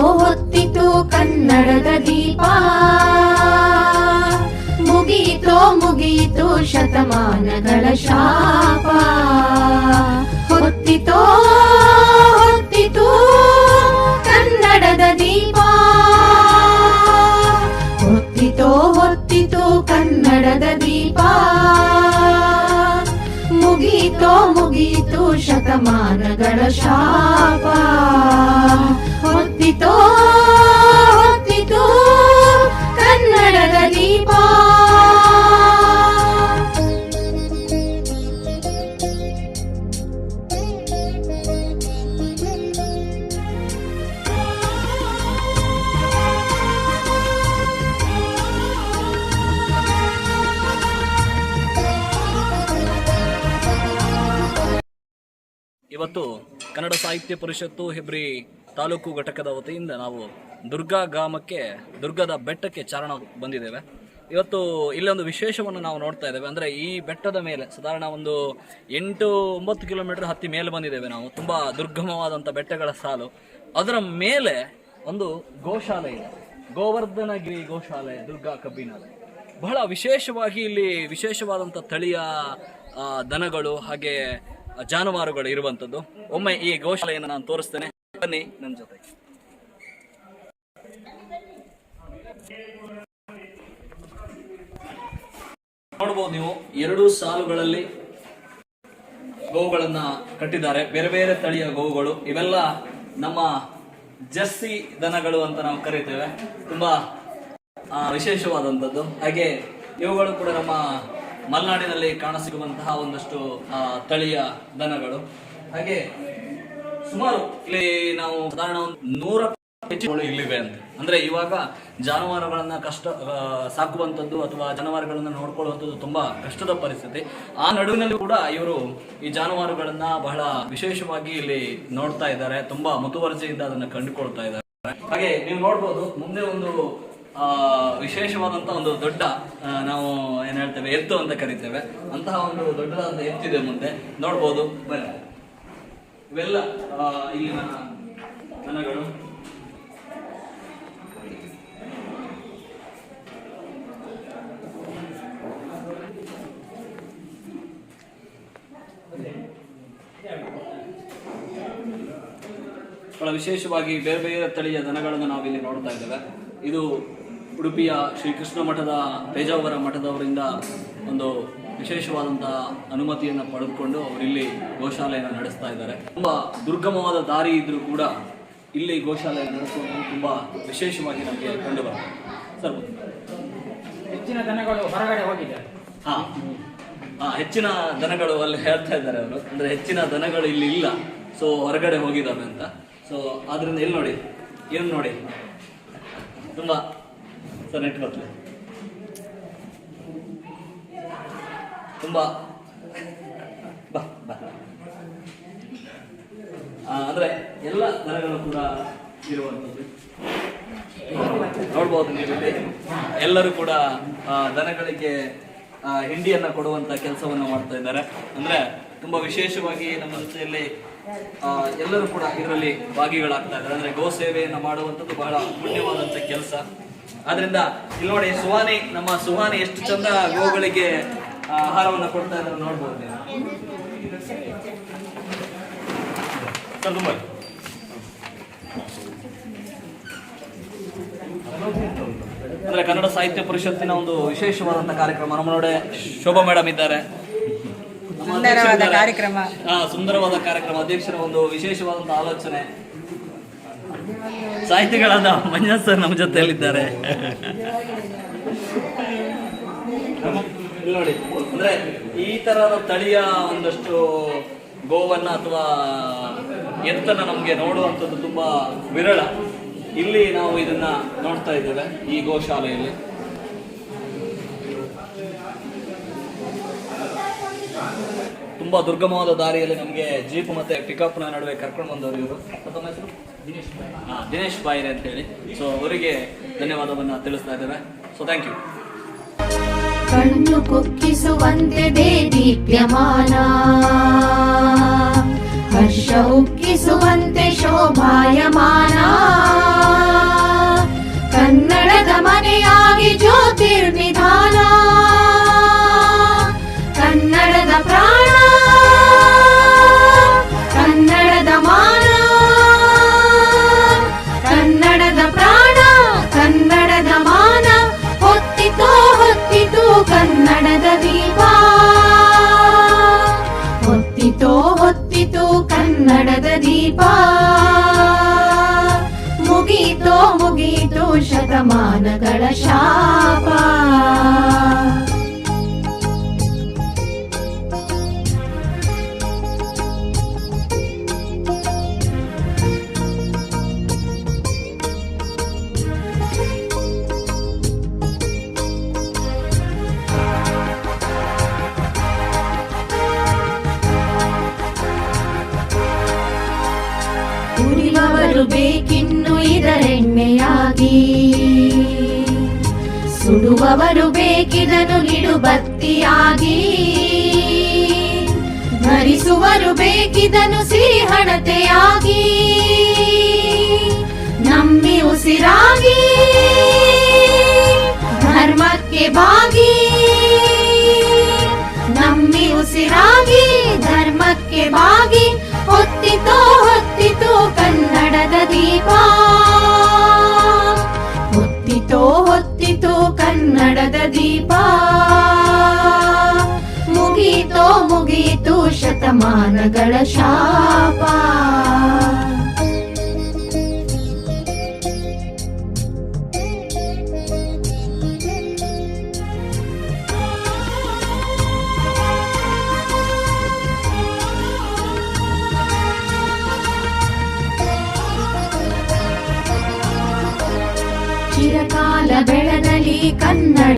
ಹೊತ್ತಿತು ಕನ್ನಡದ ದೀಪ. ಮುಗಿಯಿತೋ ಮುಗಿಯಿತು ಶತಮಾನಗಳ ಶಾಪ. ಹೊತ್ತಿತೋ ಹೊತ್ತಿತು ಕನ್ನಡದ ದೀಪ. ಹೊತ್ತಿತೋ ಹೊತ್ತಿತು ಕನ್ನಡದ ದೀಪ. ಮುಗೀತೋ ಮುಗೀತು ಶತಮಾನಗಳ ಶಾಪ. ಕನ್ನಡದ ಇವತ್ತು ಕನ್ನಡ ಸಾಹಿತ್ಯ ಪರಿಷತ್ತು ಹೆಬ್ರಿ ತಾಲೂಕು ಘಟಕದ ವತಿಯಿಂದ ನಾವು ದುರ್ಗಾ ಗ್ರಾಮಕ್ಕೆ, ದುರ್ಗದ ಬೆಟ್ಟಕ್ಕೆ ಚಾರಣ ಬಂದಿದ್ದೇವೆ. ಇವತ್ತು ಇಲ್ಲೊಂದು ವಿಶೇಷವನ್ನು ನಾವು ನೋಡ್ತಾ ಇದ್ದೇವೆ. ಅಂದರೆ ಈ ಬೆಟ್ಟದ ಮೇಲೆ, ಸಾಧಾರಣ ಒಂದು ಎಂಟು ಒಂಬತ್ತು ಕಿಲೋಮೀಟರ್ ಹತ್ತಿ ಮೇಲೆ ಬಂದಿದ್ದೇವೆ ನಾವು. ತುಂಬ ದುರ್ಗಮವಾದಂಥ ಬೆಟ್ಟಗಳ ಸಾಲು. ಅದರ ಮೇಲೆ ಒಂದು ಗೋಶಾಲೆ ಇದೆ. ಗೋವರ್ಧನಗಿರಿ ಗೋಶಾಲೆ, ದುರ್ಗಾ ಕಬ್ಬಿನಾಲೆ ಬಹಳ ವಿಶೇಷವಾಗಿ ಇಲ್ಲಿ ವಿಶೇಷವಾದಂಥ ತಳಿಯ ದನಗಳು, ಹಾಗೆ ಜಾನುವಾರುಗಳು ಇರುವಂಥದ್ದು ಒಮ್ಮೆ ಈ ಗೋಶಾಲೆಯನ್ನು ನಾನು ತೋರಿಸ್ತೇನೆ. ಬನ್ನಿ ನನ್ನ ಜೊತೆ. ನೋಡ್ಬೋದು ನೀವು, ಎರಡು ಸಾಲುಗಳಲ್ಲಿ ಗೋವುಗಳನ್ನ ಕಟ್ಟಿದ್ದಾರೆ. ಬೇರೆ ಬೇರೆ ತಳಿಯ ಗೋವುಗಳು. ಇವೆಲ್ಲ ನಮ್ಮ ಜರ್ಸಿ ದನಗಳು ಅಂತ ನಾವು ಕರಿತೇವೆ. ತುಂಬಾ ವಿಶೇಷವಾದಂಥದ್ದು. ಹಾಗೆ ಇವುಗಳು ಕೂಡ ನಮ್ಮ ಮಲೆನಾಡಿನಲ್ಲಿ ಕಾಣಸಿಗುವಂತಹ ಒಂದಷ್ಟು ತಳಿಯ ದನಗಳು. ಹಾಗೆ ಸುಮಾರು ಇಲ್ಲಿ ನಾವು ಸಾಧಾರಣ ಒಂದು ನೂರ ಹೆಚ್ಚು ಇಲ್ಲಿವೆ ಅಂತ. ಅಂದ್ರೆ ಇವಾಗ ಜಾನುವಾರುಗಳನ್ನ ಕಷ್ಟ ಸಾಕುವಂಥದ್ದು ಅಥವಾ ಜಾನುವಾರುಗಳನ್ನ ನೋಡ್ಕೊಳ್ಳುವಂಥದ್ದು ತುಂಬಾ ಕಷ್ಟದ ಪರಿಸ್ಥಿತಿ. ಆ ನಡುವಿನಲ್ಲಿ ಕೂಡ ಇವರು ಈ ಜಾನುವಾರುಗಳನ್ನ ಬಹಳ ವಿಶೇಷವಾಗಿ ಇಲ್ಲಿ ನೋಡ್ತಾ ಇದ್ದಾರೆ. ತುಂಬಾ ಮುತುವರ್ಜಿಯಿಂದ ಅದನ್ನ ಕಂಡುಕೊಳ್ತಾ ಇದ್ದಾರೆ. ಹಾಗೆ ನೀವು ನೋಡ್ಬೋದು, ಮುಂದೆ ಒಂದು, ಆ, ವಿಶೇಷವಾದಂತ ಒಂದು ದೊಡ್ಡ ನಾವು ಏನ್ ಹೇಳ್ತೇವೆ, ಎತ್ತು ಅಂತ ಕರಿತೇವೆ. ಅಂತಹ ಒಂದು ದೊಡ್ಡದಾದ ಎತ್ತಿದೆ ಮುಂದೆ. ನೋಡ್ಬೋದು, ಬನ್ನಿ. ಇವೆಲ್ಲ ಇಲ್ಲಿ ಇಲ್ಲಿನ ದನಗಳು ಬಹಳ ವಿಶೇಷವಾಗಿ ಬೇರೆ ಬೇರೆ ತಳಿಯ ದನಗಳನ್ನು ನಾವಿಲ್ಲಿ ನೋಡ್ತಾ ಇದ್ದೇವೆ. ಇದು ಉಡುಪಿಯ ಶ್ರೀಕೃಷ್ಣ ಮಠದ ಪೇಜಾವರ ಮಠದವರಿಂದ ಒಂದು ವಿಶೇಷವಾದಂತಹ ಅನುಮತಿಯನ್ನು ಪಡೆದುಕೊಂಡು ಅವರಿಲ್ಲಿ ಗೋಶಾಲೆಯನ್ನು ನಡೆಸ್ತಾ ಇದ್ದಾರೆ. ತುಂಬ ದುರ್ಗಮವಾದ ದಾರಿ ಇದ್ದರೂ ಕೂಡ ಇಲ್ಲಿ ಗೋಶಾಲೆ ನಡೆಸುವುದು ತುಂಬ ವಿಶೇಷವಾಗಿ ನಮಗೆ ಕಂಡು ಬರ್ತದೆ ಸರ್ ಹೆಚ್ಚಿನ ದನಗಳು ಹೊರಗಡೆ ಹೋಗಿದೆ. ಹಾ. ಹಾ ಹೆಚ್ಚಿನ ದನಗಳು ಅಲ್ಲಿ ಹೇಳ್ತಾ ಇದ್ದಾರೆ ಅವರು. ಅಂದ್ರೆ ಹೆಚ್ಚಿನ ದನಗಳು ಇಲ್ಲಿ ಇಲ್ಲ. ಸೊ ಹೊರಗಡೆ ಹೋಗಿದ್ದಾವೆ ಅಂತ. ಸೊ ಆದ್ರಿಂದ ಇಲ್ಲಿ ನೋಡಿ? ಏನು ನೋಡಿ? ತುಂಬಾ ಸರ್ ನೆಟ್ ಬರ್ತದೆ ತುಂಬಾ ಅಂದ್ರೆ ಎಲ್ಲ ದನಗಳು ಕೂಡ ಇರುವಂಥದ್ದು. ನೋಡ್ಬೋದು ನೀವು ಎಲ್ಲರೂ ಕೂಡ ದನಗಳಿಗೆ ಹಿಂಡಿಯನ್ನು ಕೊಡುವಂಥ ಕೆಲಸವನ್ನ ಮಾಡ್ತಾ ಇದ್ದಾರೆ. ಅಂದ್ರೆ ತುಂಬಾ ವಿಶೇಷವಾಗಿ ನಮ್ಮ ಜೊತೆಯಲ್ಲಿ ಎಲ್ಲರೂ ಕೂಡ ಇದರಲ್ಲಿ ಭಾಗಿಗಳಾಗ್ತಾ ಇದ್ದಾರೆ. ಅಂದ್ರೆ ಗೋ ಸೇವೆಯನ್ನು ಮಾಡುವಂಥದ್ದು ಬಹಳ ಪುಣ್ಯವಾದಂತ ಕೆಲಸ. ಆದ್ರಿಂದ ಇಲ್ಲಿ ನೋಡಿ ಸುಹಾನಿ ನಮ್ಮ ಸುಹಾನಿ ಎಷ್ಟು ಚಂದ ಗೋಗಳಿಗೆ ಆಹಾರವನ್ನು ಕೊಡ್ತಾ ಇದ್ದಾರೆ ನೋಡ್ಬೋದು ಅಂದ್ರೆ ಕನ್ನಡ ಸಾಹಿತ್ಯ ಪರಿಷತ್ತಿನ ಒಂದು ವಿಶೇಷವಾದಂತ ಕಾರ್ಯಕ್ರಮ ನಮ್ಮ ನೋಡೆ ಶೋಭಾ ಮೇಡಮ್ ಇದ್ದಾರೆ. ಸುಂದರವಾದ ಕಾರ್ಯಕ್ರಮ. ಹಾ ಸುಂದರವಾದ ಕಾರ್ಯಕ್ರಮ ಅಧ್ಯಕ್ಷರ ಒಂದು ವಿಶೇಷವಾದಂತ ಆಲೋಚನೆ. ಸಾಹಿತಿಗಳಾದ ಮಂಜುನಾಥ್ ಸರ್ ನಮ್ಮ ಜೊತೆಯಲ್ಲಿದ್ದಾರೆ. ನೋಡಿ, ಅಂದ್ರೆ ಈ ತರದ ತಳಿಯ ಒಂದಷ್ಟು ಗೋವನ್ನ ಅಥವಾ ಎತ್ತನ ನಮ್ಗೆ ನೋಡುವಂಥದ್ದು ತುಂಬಾ ವಿರಳ. ಇಲ್ಲಿ ನಾವು ಇದನ್ನ ನೋಡ್ತಾ ಇದ್ದೇವೆ ಈ ಗೋಶಾಲೆಯಲ್ಲಿ. ತುಂಬಾ ದುರ್ಗಮವಾದ ದಾರಿಯಲ್ಲಿ ನಮಗೆ ಜೀಪ್ ಮತ್ತೆ ಪಿಕಪ್ನ ನಡುವೆ ಕರ್ಕೊಂಡು ಬಂದವರು ಇವರು. ದಿನೇಶ್ ಬಾಯಿರೆ ಅಂತ ಹೇಳಿ ಸೊ ಅವರಿಗೆ ಧನ್ಯವಾದವನ್ನು ತಿಳಿಸ್ತಾ ಇದ್ದಾರೆ ಸೊ ಥ್ಯಾಂಕ್ ಯು ಕಣ್ಣು ಕುಕ್ಕಿಸುವಂತೆ ದೇದೀಪ್ಯಮಾನ ಹರ್ಷ ಉಕ್ಕಿಸುವಂತೆ ಕನ್ನಡದ ದೀಪ. ಮುಗೀತೋ ಮುಗೀತೋ ಶತಮಾನಗಳ ಶಾಪ. ಉರಿಯುವವರು ಬೇಕಿನ್ನು ಇದರೆಣ್ಣೆಯಾಗಿ ಸುಡುವವರು ಬೇಕಿದನು ನಿಡುಬತ್ತಿಯಾಗಿ ಧರಿಸುವರು ಬೇಕಿದನು ಸಿರಿಹಣತೆಯಾಗಿ. ನಂಬಿ ಉಸಿರಾಗಿ. ಧರ್ಮಕ್ಕೆ ಬಾಗಿ. ನಮ್ಮಿ ಉಸಿರಾಗಿ, ಧರ್ಮಕ್ಕೆ ಬಾಗಿ ಹೊತ್ತಿತೋ ದೀಪ. ಹೊತ್ತಿತೋ ಹೊತ್ತಿತೋ ಕನ್ನಡದ ದೀಪ. ಮುಗೀತೋ ಮುಗೀತು ಶತಮಾನಗಳ ಶಾಪ.